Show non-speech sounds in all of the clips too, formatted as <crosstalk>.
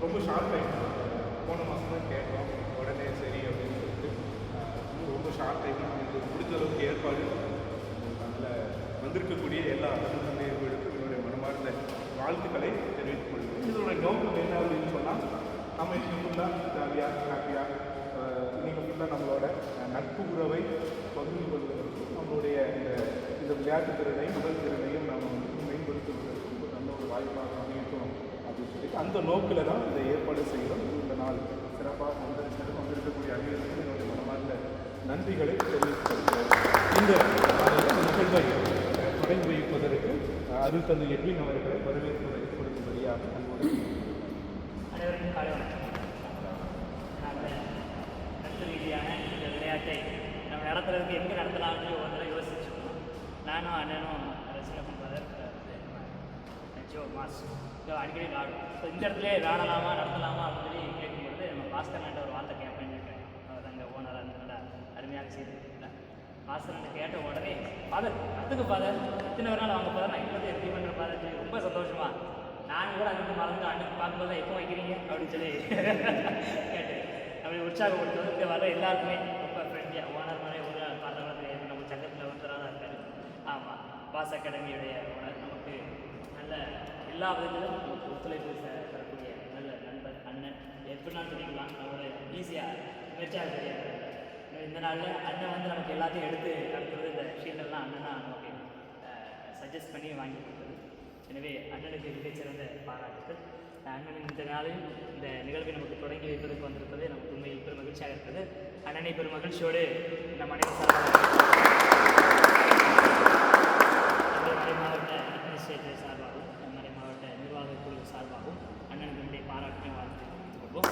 ரொம்ப sharp time போன மாதம் தான் கேட்டோம் உடனே சரி அப்படின்னு சொல்லிட்டு ஆஹ், இன்னும் ரொம்ப ஷார்ட் டைம் இது முடிஞ்ச அளவுக்கு ஏற்பாடு அதில் வந்திருக்கக்கூடிய எல்லா தந்தையர்களுக்கும் என்னுடைய மனமார்ந்த வாழ்த்துக்களை தெரிவித்துக் கொள்கிறேன். இதனுடைய நோக்கம் என்ன அப்படின்னு சொன்னால் நம்ம இன்னும் ஃபுல்லாக ஜாலியாக ஹாப்பியாக இன்னைக்கு ஃபுல்லாக நம்மளோட நட்பு உறவை பகிர்ந்து கொள்வதற்கும் நம்மளுடைய இந்த இந்த விளையாட்டு திறனை உடல் திறனையும் நாம் வந்து ஒரு நல்ல ஒரு வாய்ப்பாக அமையட்டும் அப்படின்னு சொல்லிட்டு அந்த நோக்கில் தான் இந்த ஏற்பாடு செய்கிறோம். இந்த நாள் சிறப்பாக வந்திருக்கிறது வந்திருக்கக்கூடிய அனைவருக்கும் என்னுடைய மனமார்ந்த நன்றிகளை தெரிவித்துக் கொள்கிறேன். இந்த நாளில் நிகழ்வை அஹ், தொடங்கி வைப்பதற்கு அஹ், அருள் தந்தை எட்வின் அவர்களை வரவேற்பு கொடுக்கும்படியாக அன்போடு அனைவருக்கும் காலை வணக்கம் ரீதியான இந்த விளையாட்டை நம்ம இடத்துல நடத்துறதுக்கு எங்கே நடத்தலாம்னு ஒரு தடவை யோசிச்சோம் நானும் அண்ணனும் ரசிகப்பன் பிரதர் ஜோ மாஸ் ஜோ அடிக்கடி நாடும் ஸோ இந்த இடத்துல நாடலாமா நடத்தலாமா அப்படின்னு சொல்லி கேட்கும்பொழுது நம்ம பாஸ்கர் நாட்ட ஒரு வார்த்தை கேட்பேன் அவர் அங்கே ஓனராக இருந்ததுனால அருமையாக செய்து பாஸ்கர் கேட்ட உடனே ஃபாதர் கற்றுக்கு ஃபாதர். எத்தனை ஒரு நாள் வாங்க ஃபாதர் நான் இப்போ எப்படி பண்ணுற ஃபாதர்? சொல்லி ரொம்ப சந்தோஷமா. நாங்கள் கூட அதுக்கு மறந்து அன்னைக்கு பார்க்கும்போது எப்போ வைக்கிறீங்க? அப்படின்னு சொல்லி கேட்டு அப்படி உற்சாகப்படுத்துவதற்கு வர எல்லாருக்குமே. ரொம்ப ஃப்ரெண்ட்லியாக ஓனர் மாதிரி ஒரு நாள் பார்த்தவங்க நம்ம சங்கத்தில் ஒருத்தராக தான் இருக்காரு. ஆமாம் பாஸ் அகாடமியுடைய ஓனர் நமக்கு நல்ல எல்லா விதத்திலும் நமக்கு ஒத்துழைப்பு தரக்கூடிய நல்ல நண்பர் அண்ணன். எப்படினாலும் சொல்லிக்கலாம். நம்மளோட ஈஸியாக முயற்சியாக தெரியாது இந்த நாளில் அண்ணன் வந்து நமக்கு எல்லாத்தையும் எடுத்து நடத்துறது இந்த ஷீல்டெல்லாம் அண்ணன் தான் நமக்கு சஜஸ்ட் பண்ணி வாங்கி கொடுத்தது. எனவே அண்ணனுக்கு மிகச்சிறந்த பாராட்டுகள் அண்ணன் இந்த நாளில் இந்த நிகழ்வை நமக்கு தொடங்கி வைப்பதற்கு வந்திருப்பது நமக்கு உண்மையில் பெரும் மகிழ்ச்சியாக இருக்கிறது. அண்ணனை பெரும் மகிழ்ச்சியோடு இந்த மனைவி நம்முடைய மாவட்ட அட்மினிஸ்ட்ரேட்டர் சார்பாகவும் மறை மாவட்ட நிர்வாக குழு சார்பாகவும் அண்ணனுக்கு என்னுடைய பாராட்டினை வாழ்த்து தெரிவித்துக் கொள்வோம்.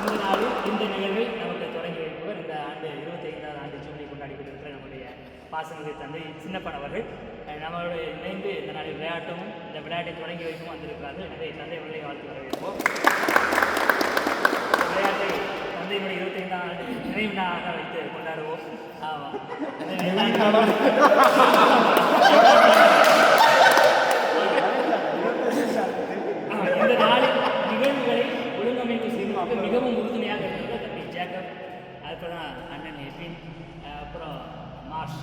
இந்த நாளில் இந்த நிகழ்வை நமக்கு தொடங்கி வைப்பவர் இந்த ஆண்டு இருபத்தி ஐந்தாவது ஆண்டு ஜூபிலி கொண்டாடி கொண்டிருக்கிற நம்முடைய தந்தை சின்னப்பன் அவர்கள். நம்மளோட இணைந்து இந்த நாளில் விளையாட்டும் இந்த விளையாட்டை தொடங்கி வைக்கவும் வந்திருக்கிறார்கள். எனவே தந்தை அவர்களை வாழ்த்து வரவேற்போம். விளையாட்டை தந்தையினுடைய இருபத்தைந்தாம் ஆண்டு நினைவு நாளாக வைத்து கொண்டாடுவோம். ஆமாம் இந்த நாளில் நிகழ்வுகளை ஒழுங்கமைப்பு செய்வதற்கு மிகவும் உறுதுணையாக இருக்கிறது தம்பி ஜேக்கப். அதுக்கப்புறம் அண்ணன் எட்வின் அப்புறம் மார்ச்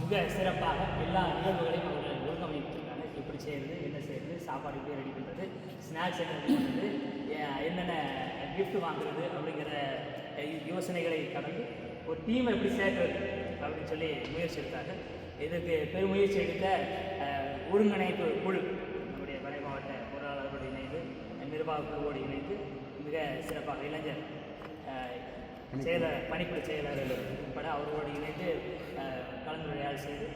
மிக சிறப்பாக எல்லா நிகழ்வுகளையும் அவர்கள் ஒழுங்கமைத்திருக்காங்க. எப்படி செய்கிறது என்ன செய்கிறது சாப்பாடு எப்படி ரெடி பண்ணுறது ஸ்நாக்ஸ் என்ன ரெடி பண்ணுறது என்னென்ன கிஃப்ட் வாங்குறது அப்படிங்கிற யோசனைகளை கடந்து ஒரு டீமை எப்படி சேர்க்கிறது அப்படின்னு சொல்லி முயற்சி எடுத்தாங்க. இதுக்கு பெருமுயற்சி எடுத்த ஒருங்கிணைப்பு குழு நம்முடைய வரை மாவட்ட பொருளாளர்களோடு இணைந்து நிர்வாக குழுவோடு இணைந்து மிக சிறப்பாக இளைஞர் செயலர் பணிக்குழு செயலாளர்கள் உட்பட அவர்களோடு இணைந்து கலந்துரையாடல் செய்து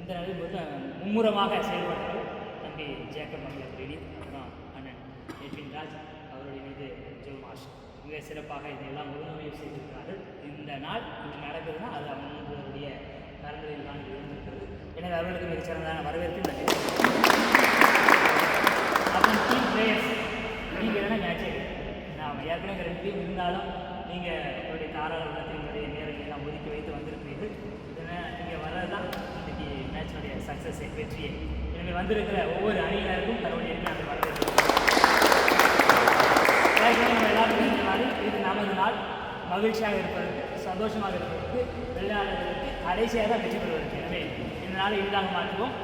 இந்த நாளில் வந்து மும்முரமாக செயல்பட்டார் தம்பி ஜேக்கப் மங்கள ரெடி அப்புறம் அண்ணன் எட்வின் ராஜ் அவரோடு இணைந்து ஜோ மாஷ். மிக சிறப்பாக இதையெல்லாம் முழுமையை செய்திருக்கிறார்கள். இந்த நாள் இன்று நடக்குதுன்னா அது அவங்களுடைய கரங்களில் தான் இருந்திருக்கிறது எனவே அவர்களுக்கு மிகச் சிறந்தான வரவேற்பு நன்றி. அப்புறம் டீம் பிளேயர்ஸ் நீங்கள் என்ன மேட்ச் நான் ஏற்கனவே ரெண்டு டீம் இருந்தாலும் நீங்கள் தாராள உள்ளத்தினுடைய நேரத்தை எல்லாம் ஒதுக்கி வைத்து வந்திருக்கிறீர்கள். இதனால் நீங்கள் வர்றது தான் இன்றைக்கி மேட்சினுடைய சக்ஸஸ் வெற்றியை. எனவே வந்திருக்கிற ஒவ்வொரு அணியினருக்கும் தன்னுடைய அந்த வரவேற்பு நம்ம மாதிரி இது நமது நாள். மகிழ்ச்சியாக இருப்பதற்கு சந்தோஷமாக இருப்பதற்கு விளையாடுவதற்கு கடைசியாக தான் வெற்றி பெறுவதற்கு. எனவே இந்த நாளை இல்லாமல் மாற்றுவோம்.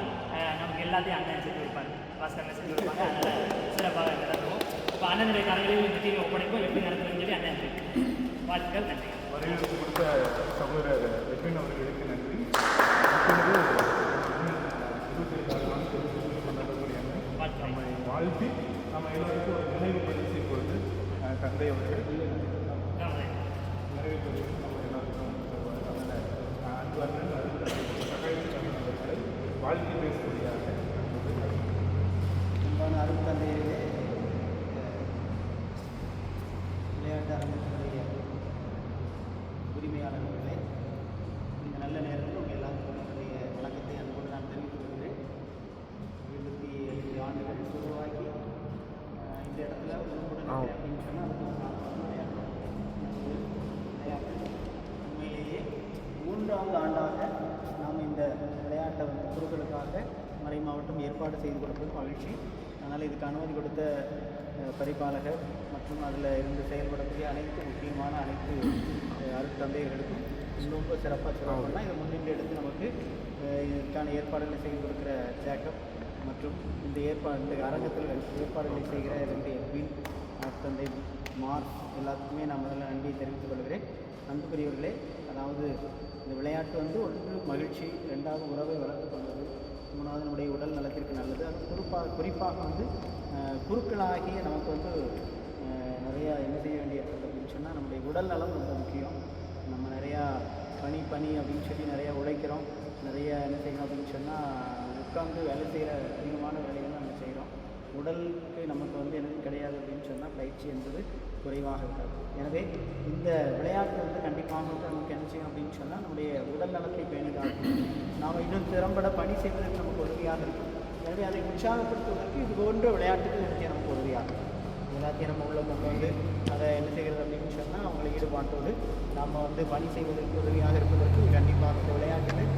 நமக்கு எல்லாத்தையும் அண்ணன் செஞ்சு கொடுப்பாங்க பாஸ்கர் செஞ்சு கொடுப்பாங்க அதனால் சிறப்பாக நடத்துவோம். இப்போ அண்ணனுடைய கரங்களில் இந்த டீமை ஒப்படைப்போம். எப்படி நடத்துறதுன்னு சொல்லி அண்ணன் இருக்கு. வாழ்த்துக்கள் நன்றி. வரவேற்பு கொடுத்த சகோதரர் எட்வின் அவர்களுக்கு நன்றி. நம்மை வாழ்த்தி நம்ம எல்லாருக்கும் ஒரு நினைவு பரிசை கொடுத்து தந்தை அவர்கள். நிறைவு பரிசு நம்ம எல்லாருக்கும் அன்பு அண்ணன் அருள் அவர்களை வாழ்த்தி அருள் விளையாட்டு அரங்கத்தினுடைய உரிமையாளர்களே இந்த நல்ல மூன்றாவது ஆண்டாக நாம் இந்த விளையாட்டை வந்து குருக்களுக்காக மறை மாவட்டம் ஏற்பாடு செய்து கொடுப்பது மகிழ்ச்சி அதனால் இதுக்கு அனுமதி கொடுத்த பரிபாலகர் மற்றும் அதில் இருந்து செயல்படக்கூடிய அனைத்து முக்கியமான அனைத்து அஹ், அருட்தந்தையர்களுக்கும் ரொம்ப சிறப்பாக சிறப்பாக இதை முன்னின்று எடுத்து நமக்கு இதுக்கான இதற்கான ஏற்பாடுகளை செய்து கொடுக்குற ஜேக்கப் மற்றும் இந்த ஏற்பாடு இந்த அரங்கத்தில் ஏற்பாடுகளை செய்கிற ரெண்டு எப்பின் அருட்தந்தை மார்க் எல்லாத்துக்குமே நான் முதல்ல நன்றியை தெரிவித்துக் கொள்கிறேன். அன்புக்குரியவர்களே அதாவது இந்த விளையாட்டு வந்து ஒன்று மகிழ்ச்சி ரெண்டாவது உறவை வளர்த்து கொள்வது மூணாவது நம்முடைய உடல் நலத்திற்கு நல்லது. அது குறிப்பாக குறிப்பாக வந்து அஹ், குருக்களாகிய நமக்கு வந்து நிறையா என்ன செய்ய வேண்டிய அப்படின்னு சொன்னால் நம்முடைய உடல் நலம் ரொம்ப முக்கியம். நம்ம நிறையா பனி பனி அப்படின்னு சொல்லி நிறையா உழைக்கிறோம். நிறைய என்ன செய்யணும் அப்படின்னு சொன்னால் உட்கார்ந்து வேலை செய்கிற அதிகமான வேலைகள் நம்ம செய்கிறோம் உடலுக்கு நமக்கு வந்து எனக்கு கிடையாது அப்படின்னு சொன்னால் பயிற்சி என்பது குறைவாக இருக்காது. எனவே இந்த விளையாட்டு வந்து கண்டிப்பாக வந்து நமக்கு என்ன செய்யும் அப்படின்னு சொன்னால் நம்முடைய உடல் நலத்தை பேணி நாம் இன்னும் திறம்பட பணி செய்வதற்கு நமக்கு உதவியாக இருக்கும். எனவே அதை உற்சாகப்படுத்துவதற்கு இது போன்ற விளையாட்டுகள் என்ன நமக்கு உதவியாக இருக்கும். எல்லாத்தையும் நம்ம உள்ள கொண்டு வந்து அதை என்ன செய்கிறது அப்படின்னு சொன்னால் அவங்களை ஈடுபாட்டோடு நாம் வந்து பணி செய்வதற்கு உதவியாக இருப்பதற்கு கண்டிப்பாக இந்த விளையாட்டுகள்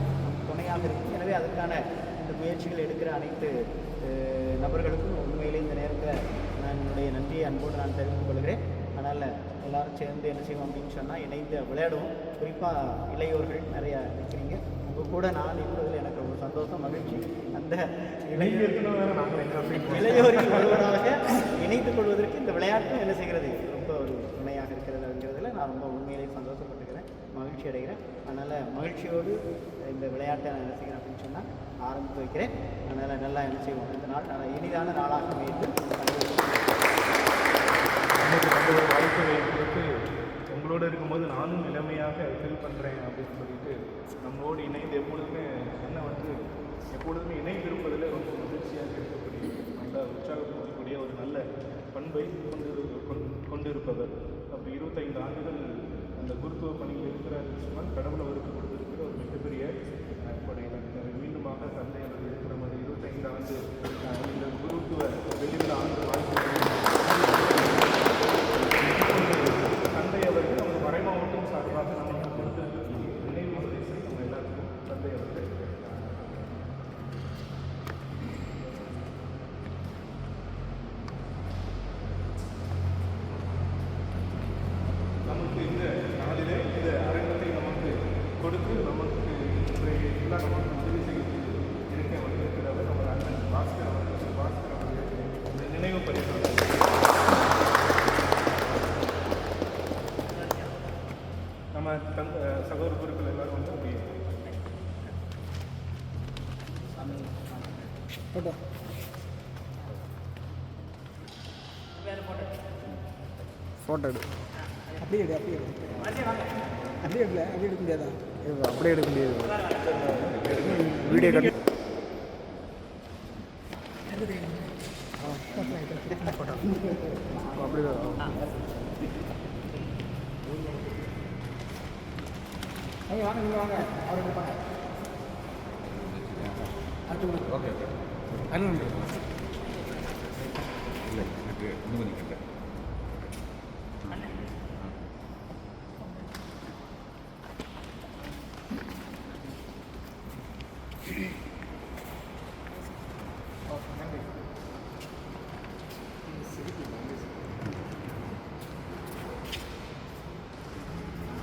துணையாக இருக்கும். எனவே அதுக்கான இந்த முயற்சிகள் எடுக்கிற அனைத்து நபர்களுக்கும் உண்மையிலே இந்த நேரத்தில் நான் என்னுடைய நன்றியை அன்போடு நான் தெரிவித்துக் கொள்கிறேன். அதனால் எல்லாரும் சேர்ந்து என்ன செய்வோம் அப்படின்னு சொன்னால் இணைந்து விளையாடுவோம். குறிப்பாக இளையோர்கள் நிறையா இருக்கிறீங்க. கூட நான் இருப்பதில் எனக்கு ரொம்ப சந்தோஷம் மகிழ்ச்சி. அந்த இளையோரில் ஒருவராக இணைத்துக் கொள்வதற்கு இந்த விளையாட்டு என்ன செய்கிறது? ரொம்ப ஒரு துணையாக இருக்கிறது அப்படிங்கிறதுல நான் ரொம்ப உண்மையிலேயே சந்தோஷப்பட்டுக்கிறேன் மகிழ்ச்சி அடைகிறேன். அதனால் மகிழ்ச்சியோடு இந்த விளையாட்டை நான் என்ன செய்கிறேன் அப்படின்னு சொன்னால் ஆரம்பித்து வைக்கிறேன். அதனால் நல்லா என்ன செய்வோம்? இந்த நாள் நல்லா இனிதான நாளாக ஒரு வாய்ப்பை உங்களோட இருக்கும்போது நானும் இளமையாக ஃபீல் பண்ணுறேன் அப்படின்னு சொல்லிட்டு நம்மளோடு இணைந்து எப்பொழுதுமே என்ன வந்து எப்பொழுதுமே இணைந்து இருப்பதில் ரொம்ப மகிழ்ச்சியாக இருக்கக்கூடிய நல்ல உற்சாகப்படுத்தக்கூடிய ஒரு நல்ல பண்பை கொண்டு கொண்டிருப்பவர். அப்படி இருபத்தைந்து ஆண்டுகள் அந்த குருத்துவ பணியில் இருக்கிறார் சொன்னால் கடவுள் அவருக்கு கொடுத்திருக்கிற ஒரு மிகப்பெரிய அஹ், மீண்டுமாக தந்தை அவர் இருக்கிற மாதிரி இருபத்தைந்து ஆண்டு நம்ம தந்த சகோதர குருக்கள் எல்லாரும் வந்து அப்படியே ஃபோட்டோ எடு. அப்படியே எடு அப்படியே எடு. அப்படியே எடுக்கல அப்படியே எடுக்க முடியாதா? அப்படியே எடுக்க முடியாது. வீடியோ கட் ஐயா வாங்க நீங்கள் வாங்க. அவரை கொடுப்பாங்க அடுத்து ஓகே அண்ணன் இல்லை எனக்கு இன்னும் கொஞ்சம்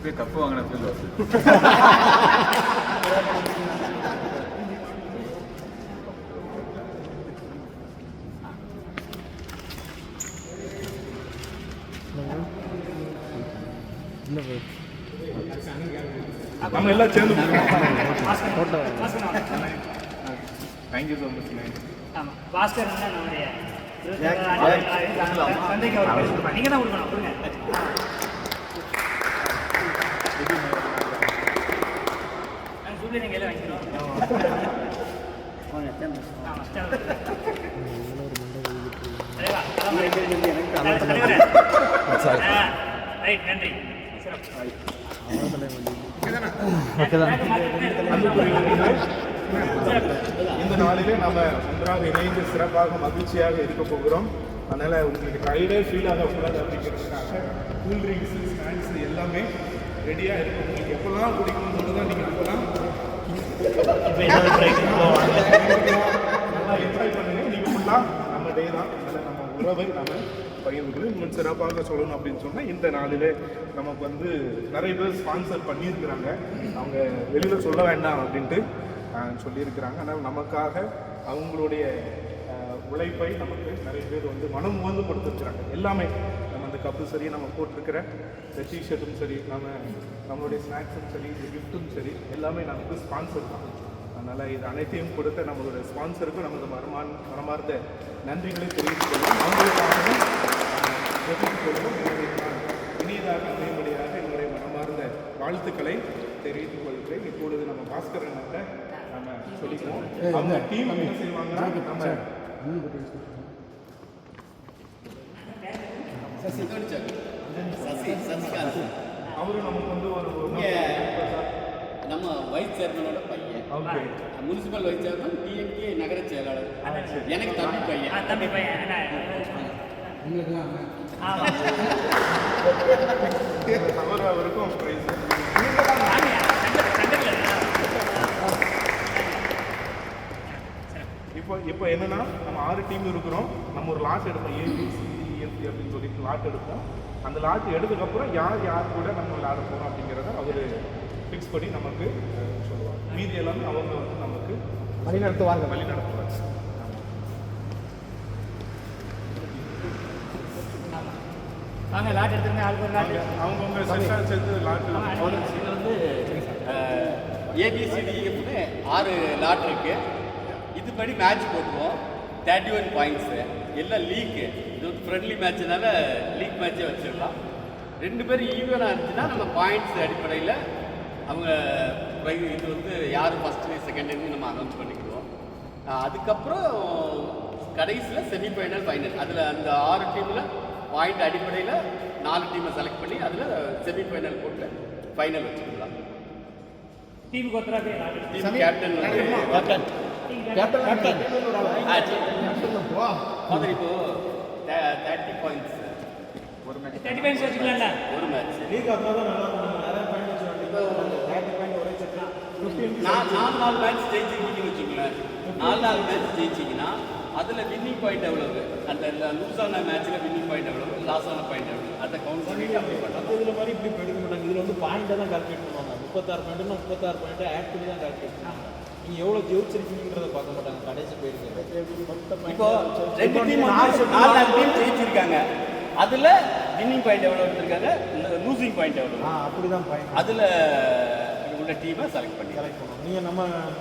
இப்பயே கப்பு வாங்கின ஃபீல் வருது நம்ம எல்லாம் சேர்ந்து தேங்க்யூ ஸோ மச் ஆமாம் பாஸ்கர் வந்து நம்முடைய தந்தைக்கு அவர் பரிசு கொடுப்பாங்க. நீங்க தான் கொடுக்கணும் கொடுங்க நாங்கள் சூழ்நிலை நீங்க எல்லாம் வாங்கிக்கிறோம் வாங்க சேர்ந்து ஆமாம் தலைவா தலைவா தலைவரே ஆ, ரைட் நன்றி இந்த நாளிலே நம்ம ஒன்றாக இணைந்து சிறப்பாக மகிழ்ச்சியாக இருக்க போகிறோம் அதனால் உங்களுக்கு டயர்டே ஃபீல் ஆகக்கூடாது அப்படிங்கிறதுக்காக கூல் ட்ரிங்க்ஸு ஸ்நாக்ஸ் எல்லாமே ரெடியாக இருக்கும் உங்களுக்கு எப்போல்லாம் பிடிக்கும்னு சொல்லுங்கள் நீங்கள் அப்போல்லாம் இப்போ ஏதாவது <laughs> நல்லா என்ஜாய் பண்ணுங்க. நீங்கள் ஃபுல்லாக நம்ம டே தான். அதில் நம்ம உறவை நம்ம பகிர்ந்துக்கணும் இன்னும் சிறப்பாக சொல்லணும் அப்படின்னு சொன்னால் இந்த நாளில் நமக்கு வந்து நிறைய பேர் ஸ்பான்சர் பண்ணியிருக்கிறாங்க. அவங்க வெளியில் சொல்ல வேண்டாம் அப்படின்ட்டு சொல்லியிருக்கிறாங்க. ஆனால் நமக்காக அவங்களுடைய உழைப்பை நமக்கு நிறைய பேர் வந்து மனம் உவந்து கொடுத்துருக்குறாங்க. எல்லாமே நம்ம அந்த கப்பு சரி நம்ம போட்டிருக்கிற இந்த டிஷர்ட்டும் சரி நம்ம நம்மளுடைய ஸ்நாக்ஸும் சரி இந்த கிஃப்ட்டும் சரி எல்லாமே நமக்கு ஸ்பான்சர் தான். அதனால் இது அனைத்தையும் கொடுத்த நம்மளோட ஸ்பான்சருக்கும் நமது மரமான் மனமார்ந்த நன்றிகளை தெரிவித்துக் கொள்வோம் அவங்களுக்காகவும் தெரிவித்துக் கொள்வோம் இனியதாக அமையும்படியாக என்னுடைய மனமார்ந்த வாழ்த்துக்களை தெரிவித்துக் கொள்கிறேன். இப்பொழுது நம்ம பாஸ்கரன் நம்ம சொல்லிக்கிறோம். அவங்க டீம் என்ன செய்வாங்கன்னா நம்ம அவரும் நமக்கு வந்து ஒரு நம்ம வைஸ் சேர்மனோட பையன் முனிசிபல் வைஸ் சேர்மன் டிஎம்கே நகர செயலாளர் எனக்கு தம்பி பையன் தம்பி பையன் ஆமாம் அவருக்கும் ப்ரைஸ் இப்போ இப்போ என்னன்னா நம்ம ஆறு டீம் இருக்கிறோம். நம்ம ஒரு லாஸ் எடுப்போம் ஏபிசிஎஃப் அப்படின்னு சொல்லிட்டு லாட் எடுப்போம். அந்த லாட் எடுத்ததுக்கப்புறம் யார் யார் கூட நம்ம விளையாட போகிறோம் அப்படிங்கிறத அவர் ஃபிக்ஸ் பண்ணி நமக்கு சொல்லுவாங்க. மீதி எல்லாமே அவங்க வந்து நமக்கு வழி நடத்துவாங்க வழி நடத்துவாங்க வாங்க லாட் எடுத்துருங்க ஆளுக்கு ஒரு லாட் அவங்கவுங்க செட்டாக சேர்த்து லாட் இது வந்து ஏபிசிடிஎஃப்னு ஆறு லாட் இருக்கு. இதுபடி மேட்ச் போட்டுருவோம். தேர்ட்டி ஒன் பாயிண்ட்ஸு எல்லாம் லீக்கு இது வந்து ஃப்ரெண்ட்லி மேட்ச்னால லீக் மேட்சே வச்சிடலாம். ரெண்டு பேரும் ஈவனாக இருந்துச்சுன்னா நம்ம பாயிண்ட்ஸ் அடிப்படையில் அவங்க இது வந்து யார் ஃபஸ்ட்டு செகண்ட்னு நம்ம அனௌன்ஸ் பண்ணிக்கிடுவோம். அதுக்கப்புறம் கடைசியில் செமிஃபைனல் ஃபைனல் அதில் அந்த ஆறு டீமில் பாயிண்ட் அடிப்படையில் நாலு டீமை செலக்ட் பண்ணி அதில் செமிஃபைனல் போட்டு ஃபைனல் வச்சுக்கலாம். டீம் கேப்டன் கேப்டன் மாதிரி இப்போ. தேர்ட்டி பாயிண்ட்ஸ் ஒரு மேட்ச் தேர்ட்டி பாயிண்ட்ஸ் வச்சுக்கலாம்ல? ஒரு மேட்ச் லீக் அப்போ தான் நல்லா இருக்கும். நிறைய பாயிண்ட் வச்சுருவாங்க நாலு நாலு நாலு மேட்ச் ஜெயிச்சிருக்கீங்கன்னு வச்சுக்கோங்களேன். நாலு நாலு மேட்ச் ஜெயிச்சிங்கன்னா அதில் வின்னிங் பாயிண்ட் எவ்வளவு? அந்த லூஸ் ஆன மேட்ச்சில் வின்னிங் பாயிண்ட் எவ்வளவு? லாஸ் ஆன பாயிண்ட் எவ்வளவு? அதை கவுண்ட் பண்ணிட்டு அப்படி மற்ற இதில் மாதிரி இப்படி எடுக்க மாட்டாங்க. இதில் வந்து பாயிண்ட்டை தான் கால்குலேட் பண்ணுவாங்க. முப்பத்தாறு பாயிண்ட்னா முப்பத்தாறு பாயிண்ட்டை ஆட் பண்ணி தான் கால்குலேட் பண்ணுவாங்க. நீங்கள் எவ்வளோ ஜெயிச்சிருக்கீங்கன்றதை பார்க்க மாட்டாங்க. கடைசி போயிருக்கு இப்போ ரெண்டு டீம் நாலு நாலு டீம் ஜெயிச்சிருக்காங்க. அதில் வின்னிங் பாயிண்ட் எவ்வளோ எடுத்திருக்காங்க? லூசிங் பாயிண்ட் எவ்வளோ ஆ அப்படி தான் பாயிண்ட் அதில் உள்ள டீமை செலக்ட் பண்ணி. செலக்ட் பண்ணுவோம் நீங்கள் நம்ம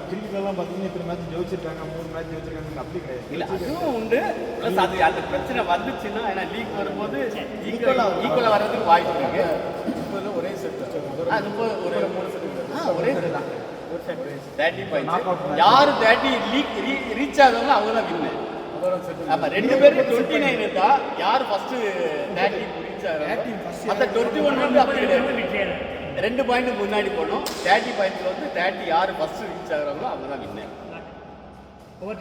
கிரிக்கெட்லாம் பார்த்தீங்கன்னா இத்தனை மேட்ச் ஜெயிச்சிருக்காங்க மூணு மேட்ச் ஜெயிச்சிருக்காங்க அப்படி கிடையாது. இல்ல அதுவும் உண்டு. ப்ளஸ் அது அந்த பிரச்சனை வந்துச்சுன்னா ஏன்னா லீக் வரும்போது ஈக்குவலா ஈக்குவலா வர்றதுக்கு வாய்ப்பு இருக்கு. ஒரே செட் ஒரு ஆ, ஒரே செட் தான். தேர்ட்டி பாயிண்ட்ஸ் யாரு தேர்ட்டி லீக் ரீச் ஆகுறாங்களோ அவங்க தான் வின்னு ஆமா ரெண்டு பேருக்கு டுவெண்ட்டி நைன் இருந்தா யார் ஃபர்ஸ்ட் தேர்ட்டி ரீச் ஆகுறாங்க மற்ற டுவெண்ட்டி ஒன் வந்து அப்படி கிடையாது ரெண்டு பாயிண்ட் முன்னாடி போனோம். தேர்ட்டி பாயிண்ட்ஸ்ல வந்து தேர்ட்டி யார் ஃபர்ஸ்ட் ரீச் ஆகுறாங்களோ அவங்க தான் வின்னு ஒவ்வொரு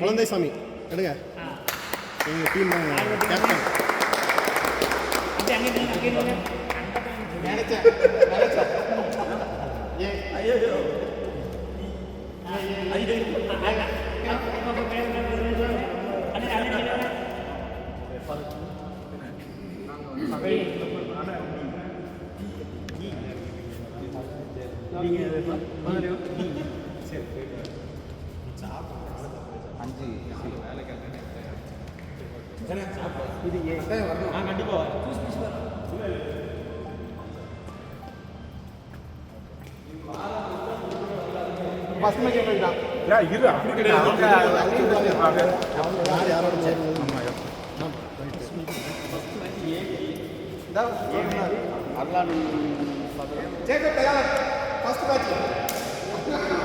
குழந்தை சாமி எடுங்க. எங்கள் டீம் கேப்டன் நில்லுங்க, அங்கே இது ஏன்? வரணும் ஃபஸ்ட் மேட்ச் எங்களுக்கு தான் ஏன் அப்படி கிடையாது யார்